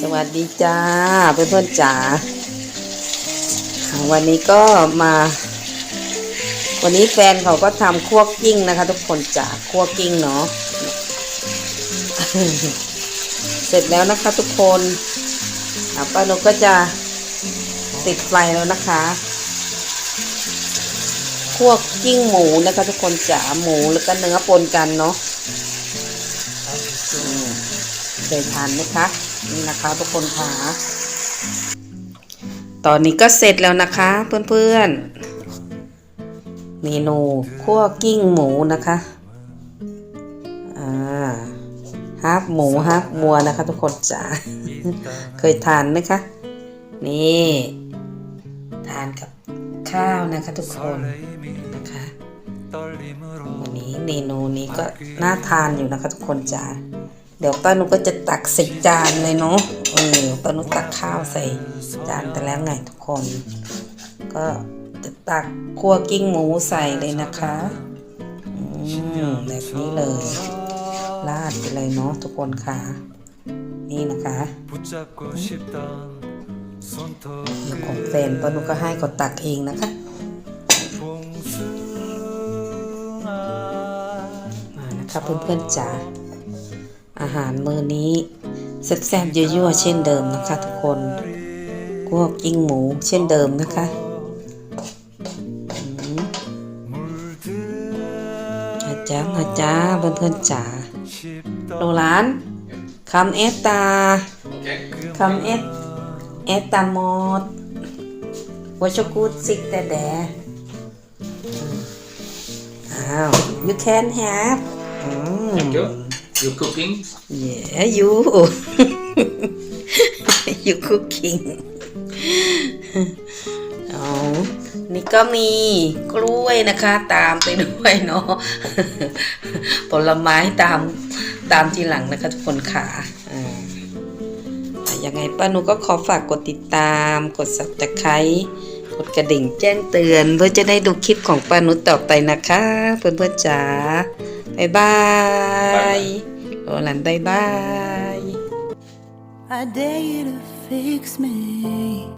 สวัสดีจ้าเพื่อนเพื่อนๆจ๋าวันนี้ก็มา วันนี้แฟนเขาก็ทำคั่วกิ้งนะคะ ทุกคนจ๋าคั่วกิ้งเนาะเสร็จแล้วนะคะ ทุกคนป้านกก็จะติดไฟแล้วนะคะคั่วกิ้งหมูนะคะ ทุกคนจ๋าหมูแล้วก็เนื้อปนกันเนาะอืมเคยทานไหมคะ นี่นะคะทุกคนค่ะตอนนี้ก็เสร็จแล้วนะคะ เพื่อนๆ เมนูคั่วกิ้งหมูนะคะอ่าฮาร์ฟหมูฮาร์ฟวัวนะคะ ทุกคนจ๋าเคยทานไหมคะ นี่ ทานกับข้าวนะคะทุกคนนะคะวันนี้เมนูนี้ก็น่าทานอยู่นะคะทุกคนจ๋า เดี๋ยวป้านุก็จะตักใส่จานเลยเนาะเออป้านุตักข้าวใส่จานแต่แล้วไงทุกคน ก็จะตักคั่วกิ้งหมูใส่เลยนะคะอืมแบบนี้เลย ลาดไปเลยเนาะทุกคนค่ะ นี่นะคะของแฟนป้านุก็ให้ก็ตักเองนะคะมานะคะเพื่อนๆจ๋า อาหารมื้อนี้แซ่บๆยั่วๆเช่นเดิมนะคะ ทุกคนคั่วกิ้งหมูเช่นเดิมนะคะอาจารย์อาจารย์เพื่อนๆจ๋าโรลานคำเอตาคำเอตเอตามอดวัชกูดซิกแต่แดอ้าว you can have อืม you. Cooking? yeah you you cooking อ๋อนี่ก็มีกล้วยนะคะตามไปด้วยเนาะ ผลไม้ตามตามทีหลังนะคะทุกคนค่ะอ่าอ่ยังไงป้านุก็ขอฝากกดติดตาม กด subscribe กดกระดิ่งแจ้งเตือน เพื่อจะได้ดูคลิปของป้านุต่อไปนะคะ เพื่อนๆจ๋าบ๊ายบาย โรลันบ๊ายบาย a day to fix me